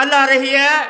ਗੱਲ ਆ ਰਹੀ ਹੈ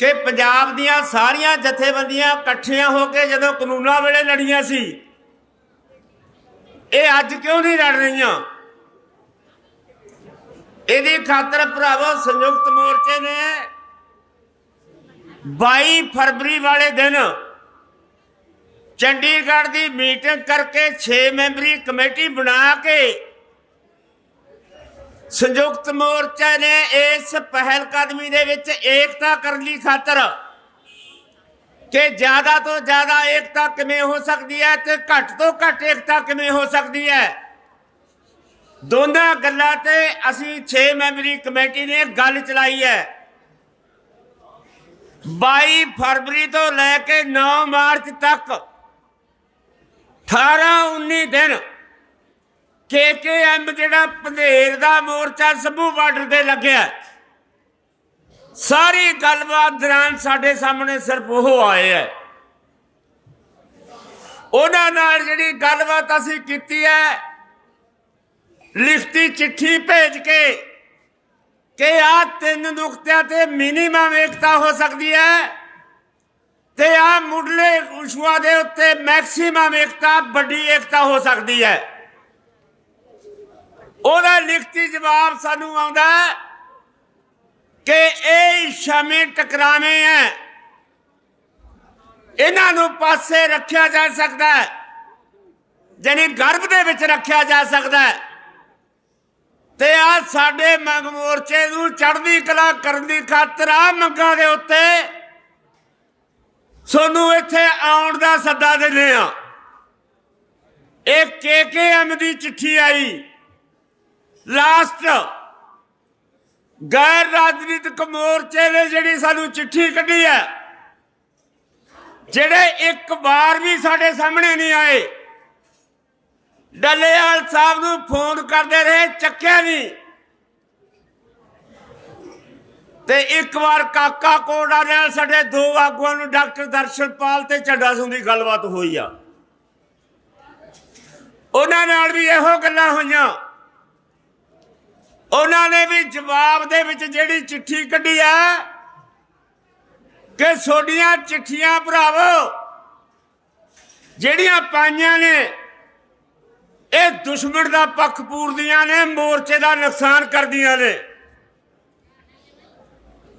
ਕਿ ਪੰਜਾਬ ਦੀਆਂ ਸਾਰੀਆਂ ਜਥੇਬੰਦੀਆਂ ਇਕੱਠੀਆਂ ਹੋ ਕੇ ਜਦੋਂ ਕਾਨੂੰਨਾਂ ਵੇਲੇ ਲੜੀਆਂ ਸੀ, ਇਹ ਅੱਜ ਕਿਉਂ ਨਹੀਂ ਲੜ ਰਹੀਆਂ? ਇਹਦੀ ਖਾਤਰ ਭਰਾਵੋ ਸੰਯੁਕਤ ਮੋਰਚੇ ਨੇ 22 ਫਰਵਰੀ ਵਾਲੇ ਦਿਨ ਚੰਡੀਗੜ੍ਹ ਦੀ ਮੀਟਿੰਗ ਕਰਕੇ 6 ਮੈਂਬਰੀ ਕਮੇਟੀ ਬਣਾ ਕੇ ਸੰਯੁਕਤ ਮੋਰਚਾ ਨੇ ਇਸ ਪਹਿਲ ਕਦਮੀ ਦੇ ਵਿੱਚ ਏਕਤਾ ਕਰਨ ਲਈ ਖਾਤਰ ਕਿ ਜ਼ਿਆਦਾ ਤੋਂ ਜ਼ਿਆਦਾ ਏਕਤਾ ਕਿਵੇਂ ਹੋ ਸਕਦੀ ਹੈ ਤੇ ਘੱਟ ਤੋਂ ਘੱਟ ਏਕਤਾ ਕਿਵੇਂ ਹੋ ਸਕਦੀ ਹੈ? ਦੋਨਾਂ ਗੱਲਾਂ ਤੇ ਅਸੀਂ 6 ਮੈਂਬਰੀ ਕਮੇਟੀ ਨੇ ਗੱਲ ਚਲਾਈ ਹੈ। 22 ਫਰਵਰੀ ਤੋਂ ਲੈ ਕੇ 9 ਮਾਰਚ ਤੱਕ 18 19 ਦਿਨ ਕੇਕੇਐਮ ਜਿਹੜਾ ਪੰਧੇਰ ਦਾ ਮੋਰਚਾ ਸਭੂ ਬਾਰਡਰ ਤੇ ਲੱਗਿਆ। ਸਾਰੀ ਗੱਲਬਾਤ ਦੌਰਾਨ ਸਾਡੇ ਸਾਹਮਣੇ ਸਿਰਫ ਉਹ ਆਏ ਹੈ ਉਹਨਾਂ ਨਾਲ ਜਿਹੜੀ ਗੱਲਬਾਤ ਅਸੀਂ ਕੀਤੀ ਹੈ, ਲਿਖਤੀ ਚਿੱਠੀ ਭੇਜ ਕੇ ਕਿ ਆ ਤਿੰਨ ਨੁਕਤਿਆਂ ਤੇ ਮਿਨੀਮਮ ਏਕਤਾ ਹੋ ਸਕਦੀ ਹੈ ਤੇ ਆ ਮੁੱਢਲੇ ਇਸ਼ੂਆਂ ਦੇ ਉੱਤੇ ਮੈਕਸਿਮਮ ਏਕਤਾ, ਵੱਡੀ ਏਕਤਾ ਹੋ ਸਕਦੀ ਹੈ। ਉਹਦਾ ਲਿਖਤੀ ਜਵਾਬ ਸਾਨੂੰ ਆਉਂਦਾ ਕਿ ਇਹ ਸ਼ਮੀ ਟਕਰਾਵੇਂ ਹੈ ਇਹਨਾਂ ਨੂੰ ਪਾਸੇ ਰੱਖਿਆ ਜਾ ਸਕਦਾ ਹੈ। ਜਾਨੀ ਗਰਭ ਦੇ ਵਿੱਚ ਰੱਖਿਆ ਜਾ ਸਕਦਾ ਹੈ। ਤੇ ਆ ਸਾਡੇ ਮੰਗ ਮੋਰਚੇ ਨੂੰ ਚੜ੍ਹਦੀ ਕਲਾ ਕਰਨ ਦੀ ਖਾਤਰ ਆ ਮੰਗਾਂ ਦੇ ਉੱਤੇ ਸੋਨੂੰ ਇੱਥੇ ਆਉਣ ਦਾ ਸੱਦਾ ਦਿੰਦੇ ਆ ਇਹ ਕੇਕੇਐਮ ਦੀ ਚਿੱਠੀ ਆਈ। ਲਾਸਟ ਗੈਰ ਰਾਜਨੀਤਿਕ ਮੋਰਚੇ ਨੇ ਜਿਹੜੀ ਸਾਨੂੰ ਚਿੱਠੀ ਕੱਢੀ ਹੈ, ਜਿਹੜੇ ਇੱਕ ਵਾਰ ਵੀ ਸਾਡੇ ਸਾਹਮਣੇ ਨਹੀਂ ਆਏ, ਡੱਲੇਵਾਲ ਸਾਹਿਬ ਨੂੰ ਫੋਨ ਕਰਦੇ ਰਹੇ, ਚੱਕਿਆ ਨਹੀਂ। ਤੇ ਇੱਕ ਵਾਰ ਕਾਕਾ ਕੋੜਾ ਨਾਲ ਸਾਡੇ ਦੋ ਆਗੂਆਂ ਨੂੰ ਡਾਕਟਰ ਦਰਸ਼ਨਪਾਲ ਤੇ ਚੱਡਾ ਸਿੰਘ ਦੀ ਗੱਲਬਾਤ ਹੋਈ ਆ। ਉਹਨਾਂ ਨਾਲ ਵੀ ਇਹੋ ਗੱਲਾਂ ਹੋਈਆਂ। ਉਹਨਾਂ ਨੇ ਵੀ ਜਵਾਬ ਦੇ ਵਿੱਚ ਜਿਹੜੀ ਚਿੱਠੀ ਕੱਢੀ ਆ ਕਿ ਛੋਡੀਆਂ ਚਿੱਠੀਆਂ ਭਰਾਵੋ, ਜਿਹੜੀਆਂ ਪਾਈਆਂ ਨੇ, ਇਹ ਦੁਸ਼ਮਣ ਦਾ ਪੱਖ ਪੂਰਦੀਆਂ ਨੇ, ਮੋਰਚੇ ਦਾ ਨੁਕਸਾਨ ਕਰਦੀਆਂ ਨੇ।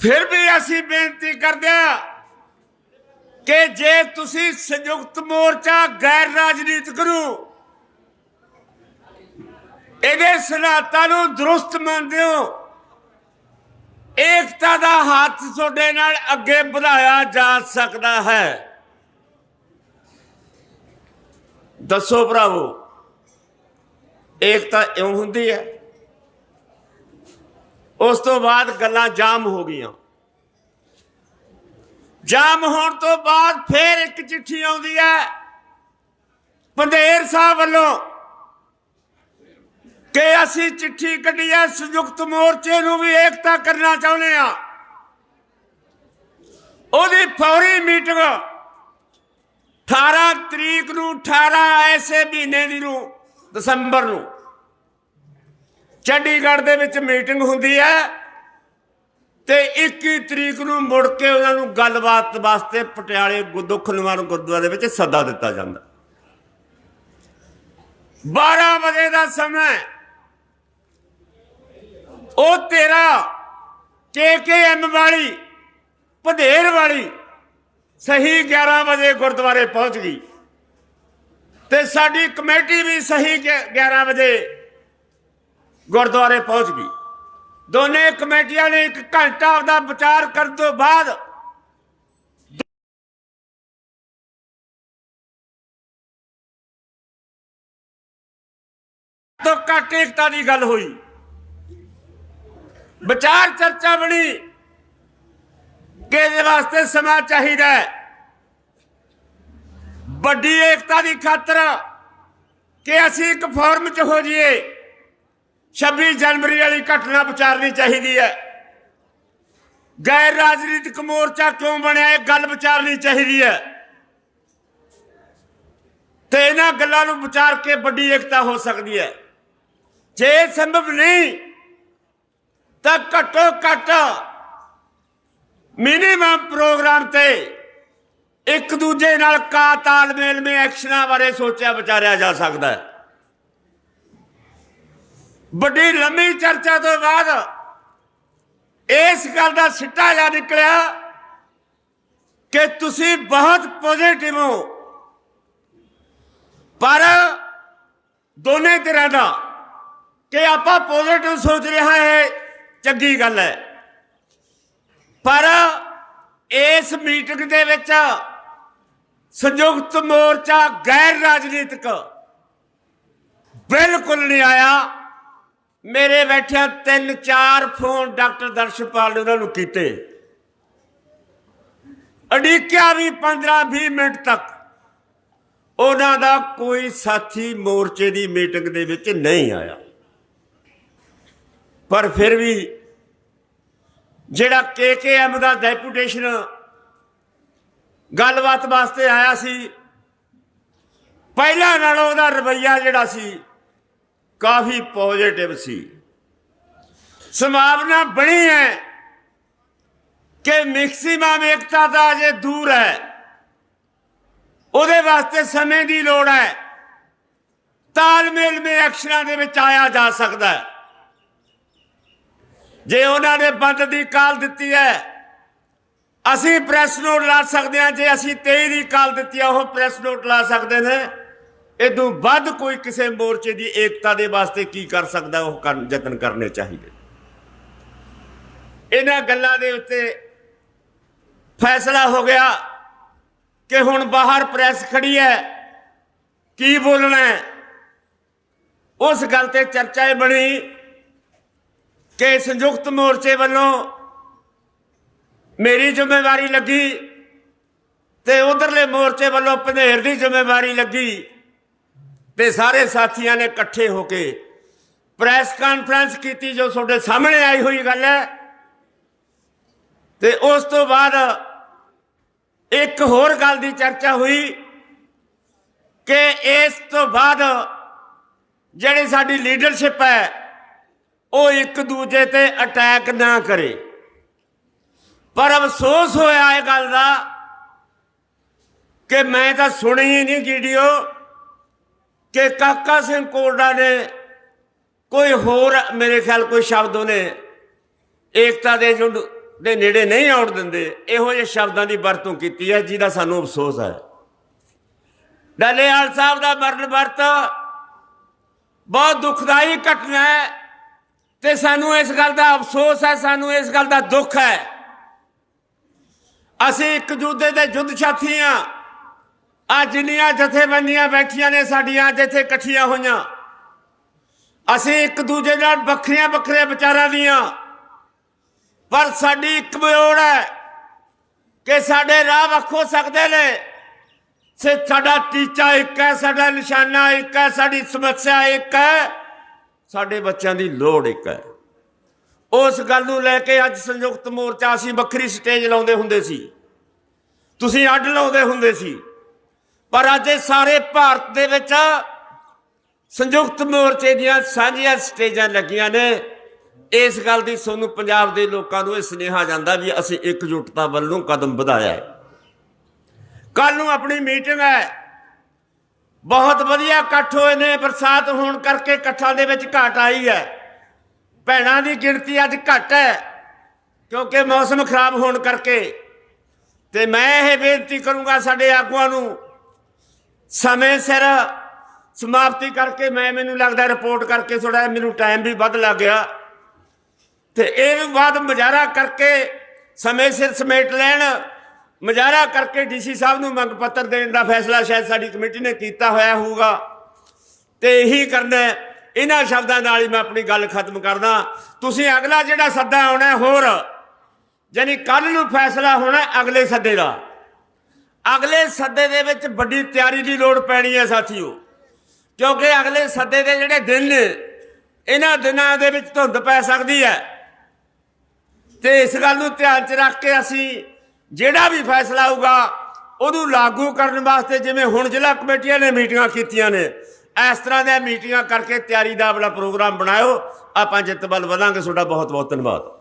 ਫਿਰ ਵੀ ਅਸੀਂ ਬੇਨਤੀ ਕਰਦੇ ਹਾਂ ਕਿ ਜੇ ਤੁਸੀਂ ਸੰਯੁਕਤ ਮੋਰਚਾ, ਗੈਰ ਰਾਜਨੀਤਿਕ ਨੂੰ ਇਹਦੇ ਸਨਾਤਾਂ ਨੂੰ ਦਰੁਸਤ ਮੰਨਦੇ ਹੋ। ਏਕਤਾ ਦਾ ਹੱਥ ਤੁਹਾਡੇ ਨਾਲ ਅੱਗੇ ਵਧਾਇਆ ਜਾ ਸਕਦਾ ਹੈ। ਦੱਸੋ ਭਰਾਵੋ, ਏਕਤਾ ਇਉਂ ਹੁੰਦੀ ਹੈ? ਉਸ ਤੋਂ ਬਾਅਦ ਗੱਲਾਂ ਜਾਮ ਹੋ ਗਈਆਂ। ਜਾਮ ਹੋਣ ਤੋਂ ਬਾਅਦ ਫੇਰ ਇੱਕ ਚਿੱਠੀ ਆਉਂਦੀ ਹੈ। ਪੰਧੇਰ ਸਾਹਿਬ ਵੱਲੋਂ ਕਿ ਅਸੀਂ ਚਿੱਠੀ ਕੱਢੀ ਹੈ ਸੰਯੁਕਤ ਮੋਰਚੇ ਨੂੰ ਵੀ ਏਕਤਾ ਕਰਨਾ ਚਾਹੁੰਦੇ ਆ ਉਹਦੀ ਫੌਰੀ ਮੀਟਿੰਗ 18 ਤਰੀਕ ਨੂੰ 18 ਐਸੇ ਮਹੀਨੇ ਦੀ ਨੂੰ, ਦਸੰਬਰ ਨੂੰ। ਚੰਡੀਗੜ੍ਹ ਦੇ ਵਿੱਚ ਮੀਟਿੰਗ ਹੁੰਦੀ ਹੈ ਤੇ 21 ਤਰੀਕ ਨੂੰ ਮੁੜ ਕੇ ਉਹਨਾਂ ਨੂੰ ਗੱਲਬਾਤ ਵਾਸਤੇ ਪਟਿਆਲੇ ਦੁੱਖ ਨਿਵਾਰਨ ਗੁਰਦੁਆਰੇ ਵਿੱਚ ਸੱਦਾ ਦਿੱਤਾ ਜਾਂਦਾ। 12 ਵਜੇ ਦਾ ਸਮਾਂ ਉਹ ਤੇਰਾ ਕੇਕੇਐਮ ਵਾਲੀ, ਭਦੇਰ ਵਾਲੀ ਸਹੀ 11 ਵਜੇ ਗੁਰਦੁਆਰੇ ਪਹੁੰਚ ਗਈ। ਤੇ ਸਾਡੀ ਕਮੇਟੀ ਵੀ ਸਹੀ 11 ਵਜੇ ਗੁਰਦੁਆਰੇ ਪਹੁੰਚ ਗਈ। ਦੋਨੇ ਕਮੇਟੀਆਂ ਨੇ ਇੱਕ ਘੰਟਾ ਆਪਦਾ ਵਿਚਾਰ ਕਰਨ ਤੋਂ ਬਾਅਦ ਤੋਂ ਘੱਟ ਏਕਤਾ ਦੀ ਗੱਲ ਹੋਈ। ਵਿਚਾਰ ਚਰਚਾ ਬਣੀ ਕਿ ਇਹਦੇ ਵਾਸਤੇ ਸਮਾਂ ਚਾਹੀਦਾ ਹੈ। ਵੱਡੀ ਏਕਤਾ ਦੀ ਖਾਤਰ ਕਿ ਅਸੀਂ ਇੱਕ ਫੋਰਮ 'ਚ ਹੋ ਜਾਈਏ 26 ਜਨਵਰੀ ਵਾਲੀ ਘਟਨਾ ਵਿਚਾਰਨੀ ਚਾਹੀਦੀ ਹੈ। ਗੈਰ ਰਾਜਨੀਤਿਕ ਮੋਰਚਾ ਕਿਉਂ ਬਣਿਆ, ਇਹ ਗੱਲ ਵਿਚਾਰਨੀ ਚਾਹੀਦੀ ਹੈ। ਤੇ ਇਹਨਾਂ ਗੱਲਾਂ ਨੂੰ ਵਿਚਾਰ ਕੇ ਵੱਡੀ ਏਕਤਾ ਹੋ ਸਕਦੀ ਹੈ। ਜੇ ਸੰਭਵ ਨਹੀਂ ਤਾਂ ਘੱਟੋ ਘੱਟ ਮਿਨੀਮਮ ਪ੍ਰੋਗਰਾਮ ਤੇ ਇੱਕ ਦੂਜੇ ਨਾਲ ਕਾ ਤਾਲਮੇਲ ਮੇ ਐਕਸ਼ਨਾਂ ਬਾਰੇ ਸੋਚਿਆ ਵਿਚਾਰਿਆ ਜਾ ਸਕਦਾ ਹੈ। ਵੱਡੀ ਲੰਮੀ ਚਰਚਾ ਤੋਂ ਬਾਅਦ ਇਸ ਗੱਲ ਦਾ ਸਿੱਟਾ ਜਾ ਨਿਕਲਿਆ ਕਿ ਤੁਸੀਂ ਬਹੁਤ ਪੋਜ਼ਿਟਿਵ ਹੋ। ਪਰ ਦੋਨੇ ਤਰ੍ਹਾਂ ਦਾ ਕਿ ਆਪਾਂ ਪੋਜ਼ਿਟਿਵ ਸੋਚ ਰਿਹਾ ਹੈ ਚੰਗੀ ਗੱਲ ਹੈ। ਪਰ ਇਸ ਮੀਟਿੰਗ ਦੇ ਵਿੱਚ ਸੰਯੁਕਤ ਮੋਰਚਾ ਗੈਰ ਰਾਜਨੀਤਿਕ ਬਿਲਕੁਲ ਨਹੀਂ ਆਇਆ। ਮੇਰੇ ਬੈਠਿਆਂ ਤਿੰਨ ਚਾਰ ਫੋਨ ਡਾਕਟਰ ਦਰਸ਼ਪਾਲ ਨੇ ਉਹਨਾਂ ਨੂੰ ਕੀਤੇ। ਅੜੀਕਿਆ ਵੀ 15 20 ਮਿੰਟ ਤੱਕ ਉਹਨਾਂ ਦਾ ਕੋਈ ਸਾਥੀ ਮੋਰਚੇ ਦੀ ਮੀਟਿੰਗ ਦੇ ਵਿੱਚ ਨਹੀਂ ਆਇਆ। ਪਰ ਫਿਰ ਵੀ ਜਿਹੜਾ ਕੇਕੇਐਮ ਦਾ ਡੈਪੂਟੇਸ਼ਨ ਗੱਲਬਾਤ ਵਾਸਤੇ ਆਇਆ ਸੀ, ਪਹਿਲਾਂ ਨਾਲੋਂ ਉਹਦਾ ਰਵੱਈਆ ਜਿਹੜਾ ਸੀ, ਕਾਫੀ ਪੋਜ਼ਿਟਿਵ ਸੀ। ਸੰਭਾਵਨਾ ਬਣੀ ਹੈ ਕਿ ਮੈਕਸਿਮਮ ਏਕਤਾ ਦਾ ਅਜੇ ਦੂਰ ਹੈ, ਉਹਦੇ ਵਾਸਤੇ ਸਮੇਂ ਦੀ ਲੋੜ ਹੈ, ਤਾਲਮੇਲ ਮੇ ਐਕਸ਼ਨਾਂ ਦੇ ਵਿੱਚ ਆਇਆ ਜਾ ਸਕਦਾ ਹੈ। ਜੇ ਉਹਨਾਂ ਨੇ ਬੰਦ ਦੀ ਕਾਲ ਦਿੱਤੀ ਹੈ, ਅਸੀਂ ਪ੍ਰੈਸ ਨੋਟ ਲਾ ਸਕਦੇ ਹਾਂ, ਜੇ ਅਸੀਂ 23 ਦੀ ਕਾਲ ਦਿੱਤੀ ਹੈ, ਉਹ ਪ੍ਰੈਸ ਨੋਟ ਲਾ ਸਕਦੇ ਨੇ। ਇਦੋਂ ਵੱਧ ਕੋਈ ਕਿਸੇ ਮੋਰਚੇ ਦੀ ਏਕਤਾ ਦੇ ਵਾਸਤੇ ਕੀ ਕਰ ਸਕਦਾ, ਉਹ ਕਰਨ- ਯਤਨ ਕਰਨੇ ਚਾਹੀਦੇ। ਇਹਨਾਂ ਗੱਲਾਂ ਦੇ ਉੱਤੇ ਫੈਸਲਾ ਹੋ ਗਿਆ ਕਿ ਹੁਣ ਬਾਹਰ ਪ੍ਰੈਸ ਖੜੀ ਹੈ, ਕੀ ਬੋਲਣਾ ਉਸ ਗੱਲ ਤੇ ਚਰਚਾ ਇਹ ਬਣੀ ਕਿ ਸੰਯੁਕਤ ਮੋਰਚੇ ਵੱਲੋਂ ਮੇਰੀ ਜ਼ਿੰਮੇਵਾਰੀ ਲੱਗੀ ਤੇ ਉਧਰਲੇ ਮੋਰਚੇ ਵੱਲੋਂ ਪੰਧੇਰ ਦੀ ਜ਼ਿੰਮੇਵਾਰੀ ਲੱਗੀ ਤੇ ਸਾਰੇ ਸਾਥੀਆਂ ਨੇ ਇਕੱਠੇ ਹੋ ਕੇ ਪ੍ਰੈਸ ਕਾਨਫਰੰਸ ਕੀਤੀ ਜੋ ਤੁਹਾਡੇ ਸਾਹਮਣੇ ਆਈ ਹੋਈ ਗੱਲ ਹੈ। ਤੇ ਉਸ ਤੋਂ ਬਾਅਦ ਇੱਕ ਹੋਰ ਗੱਲ ਦੀ ਚਰਚਾ ਹੋਈ ਕਿ ਇਸ ਤੋਂ ਬਾਅਦ ਜਿਹੜੀ ਸਾਡੀ ਲੀਡਰਸ਼ਿਪ ਹੈ ਉਹ ਇੱਕ ਦੂਜੇ ਤੇ ਅਟੈਕ ਨਾ ਕਰੇ। ਪਰ ਅਫਸੋਸ ਹੋਇਆ ਇਹ ਗੱਲ ਦਾ ਕਿ ਮੈਂ ਤਾਂ ਸੁਣੀ ਹੀ ਨਹੀਂ ਵੀਡੀਓ ਕਿ ਕਾਕਾ ਸਿੰਘ ਕੋਲਡਾ ਨੇ ਕੋਈ ਹੋਰ, ਮੇਰੇ ਖਿਆਲ ਕੋਈ ਸ਼ਬਦ ਉਹਨੇ ਏਕਤਾ ਦੇ ਜੁੰਡ ਦੇ ਨੇੜੇ ਨਹੀਂ ਆਉਣ ਦਿੰਦੇ, ਇਹੋ ਜਿਹੇ ਸ਼ਬਦਾਂ ਦੀ ਵਰਤੋਂ ਕੀਤੀ ਹੈ ਜਿਹਦਾ ਸਾਨੂੰ ਅਫਸੋਸ ਹੈ। ਡੱਲੇਵਾਲ ਸਾਹਿਬ ਦਾ ਮਰਨ ਵਰਤ ਬਹੁਤ ਦੁਖਦਾਈ ਘਟਨਾ ਹੈ। ਤੇ ਸਾਨੂੰ ਇਸ ਗੱਲ ਦਾ ਅਫਸੋਸ ਹੈ, ਸਾਨੂੰ ਇਸ ਗੱਲ ਦਾ ਦੁੱਖ ਹੈ। ਅਸੀਂ ਇੱਕ ਜੁੱਦੇ ਦੇ ਜੁੱਧ ਸਾਥੀ ਆ। ਆ ਜਿੰਨੀਆਂ ਜਥੇਬੰਦੀਆਂ ਬੈਠੀਆਂ ਨੇ ਸਾਡੀਆਂ, ਅੱਜ ਇੱਥੇ ਇਕੱਠੀਆਂ ਹੋਈਆਂ। ਅਸੀਂ ਇੱਕ ਦੂਜੇ ਨਾਲ ਵੱਖਰੀਆਂ ਵੱਖਰੇ ਵਿਚਾਰਾਂ ਦੀਆਂ। ਪਰ ਸਾਡੀ ਇੱਕ ਮੋੜ ਹੈ ਕਿ ਸਾਡੇ ਰਾਹ ਵੱਖ ਹੋ ਸਕਦੇ ਨੇ। ਸੇ ਸਾਡਾ ਟੀਚਾ ਇੱਕ ਹੈ, ਸਾਡਾ ਨਿਸ਼ਾਨਾ ਇੱਕ ਹੈ, ਸਾਡੀ ਸਮੱਸਿਆ ਇੱਕ ਹੈ। ਸਾਡੇ ਬੱਚਿਆਂ ਦੀ ਲੋੜ ਇੱਕ ਹੈ। ਉਸ ਗੱਲ ਨੂੰ ਲੈ ਕੇ ਅੱਜ ਸੰਯੁਕਤ ਮੋਰਚਾ ਅਸੀਂ ਵੱਖਰੀ ਸਟੇਜ ਲਾਉਂਦੇ ਹੁੰਦੇ ਸੀ। ਤੁਸੀਂ ਅੱਡ ਲਾਉਂਦੇ ਹੁੰਦੇ ਸੀ। ਪਰ ਅੱਜ ਇਹ ਸਾਰੇ ਭਾਰਤ ਦੇ ਵਿੱਚ ਸੰਯੁਕਤ ਮੋਰਚੇ ਦੀਆਂ ਸਾਂਝੀਆਂ ਸਟੇਜਾਂ ਲੱਗੀਆਂ ਨੇ। ਇਸ ਗੱਲ ਦੀ ਤੁਹਾਨੂੰ ਪੰਜਾਬ ਦੇ ਲੋਕਾਂ ਨੂੰ ਇਹ ਸੁਨੇਹਾ ਜਾਂਦਾ ਵੀ ਅਸੀਂ ਇਕਜੁੱਟਤਾ ਵੱਲੋਂ ਕਦਮ ਵਧਾਇਆ ਹੈ। ਕੱਲ ਨੂੰ ਆਪਣੀ ਮੀਟਿੰਗ ਹੈ। ਬਹੁਤ ਵਧੀਆ ਇਕੱਠ ਹੋਏ ਨੇ, ਬਰਸਾਤ ਹੋਣ ਕਰਕੇ ਇਕੱਠਾਂ ਦੇ ਵਿੱਚ ਘਾਟ ਆਈ ਹੈ। ਭੈਣਾਂ ਦੀ ਗਿਣਤੀ ਅੱਜ ਘੱਟ ਹੈ, ਕਿਉਂਕਿ ਮੌਸਮ ਖਰਾਬ ਹੋਣ ਕਰਕੇ। ਤੇ ਮੈਂ ਇਹ ਬੇਨਤੀ ਕਰੂੰਗਾ ਸਾਡੇ ਆਗੂਆਂ ਨੂੰ, ਸਮੇਂ ਸਿਰ ਸਮਾਪਤੀ ਕਰਕੇ ਮੈਂ, ਮੈਨੂੰ ਲੱਗਦਾ ਰਿਪੋਰਟ ਕਰਕੇ ਥੋੜਾ ਮੈਨੂੰ ਟਾਈਮ ਵੀ ਵੱਧ ਲੱਗ ਗਿਆ। ਤੇ ਇਹ ਬਾਅਦ ਮੁਜ਼ਾਹਰਾ ਕਰਕੇ ਸਮੇਂ ਸਿਰ ਸਮੇਟ ਲੈਣ ਮੁਜ਼ਾਹਰਾ ਕਰਕੇ ਡੀਸੀ ਸਾਹਿਬ ਨੂੰ ਮੰਗ ਪੱਤਰ ਦੇਣ ਦਾ ਫੈਸਲਾ ਸ਼ਾਇਦ ਸਾਡੀ ਕਮੇਟੀ ਨੇ ਕੀਤਾ ਹੋਇਆ ਹੋਊਗਾ। ਤੇ ਇਹੀ ਕਰਨਾ ਇਹਨਾਂ ਸ਼ਬਦਾਂ ਨਾਲ ਹੀ ਮੈਂ ਆਪਣੀ ਗੱਲ ਖਤਮ ਕਰਦਾ। ਤੁਸੀਂ ਅਗਲਾ ਜਿਹੜਾ ਸੱਦਾ ਆਉਣਾ ਹੋਰ, ਯਾਨੀ ਕੱਲ ਨੂੰ ਫੈਸਲਾ ਹੋਣਾ ਅਗਲੇ ਸੱਦੇ ਦਾ। ਅਗਲੇ ਸੱਦੇ ਦੇ ਵਿੱਚ ਵੱਡੀ ਤਿਆਰੀ ਦੀ ਲੋੜ ਪੈਣੀ ਹੈ ਸਾਥੀਓ। ਕਿਉਂਕਿ ਅਗਲੇ ਸੱਦੇ ਦੇ ਜਿਹੜੇ ਦਿਨ ਨੇ, ਇਹਨਾਂ ਦਿਨਾਂ ਦੇ ਵਿੱਚ ਧੁੰਦ ਪੈ ਸਕਦੀ ਹੈ। ਤੇ ਇਸ ਗੱਲ ਨੂੰ ਧਿਆਨ 'ਚ ਰੱਖ ਕੇ ਅਸੀਂ ਜਿਹੜਾ ਵੀ ਫੈਸਲਾ ਆਊਗਾ, ਉਹਨੂੰ ਲਾਗੂ ਕਰਨ ਵਾਸਤੇ ਜਿਵੇਂ ਹੁਣ ਜ਼ਿਲ੍ਹਾ ਕਮੇਟੀਆਂ ਨੇ ਮੀਟਿੰਗਾਂ ਕੀਤੀਆਂ ਨੇ, ਇਸ ਤਰ੍ਹਾਂ ਦੀਆਂ ਮੀਟਿੰਗਾਂ ਕਰਕੇ ਤਿਆਰੀ ਦਾ ਆਪਣਾ ਪ੍ਰੋਗਰਾਮ ਬਣਾਇਓ। ਆਪਾਂ ਜਿੱਤ ਵੱਲ ਵਧਾਂਗੇ। ਤੁਹਾਡਾ ਬਹੁਤ ਬਹੁਤ ਧੰਨਵਾਦ।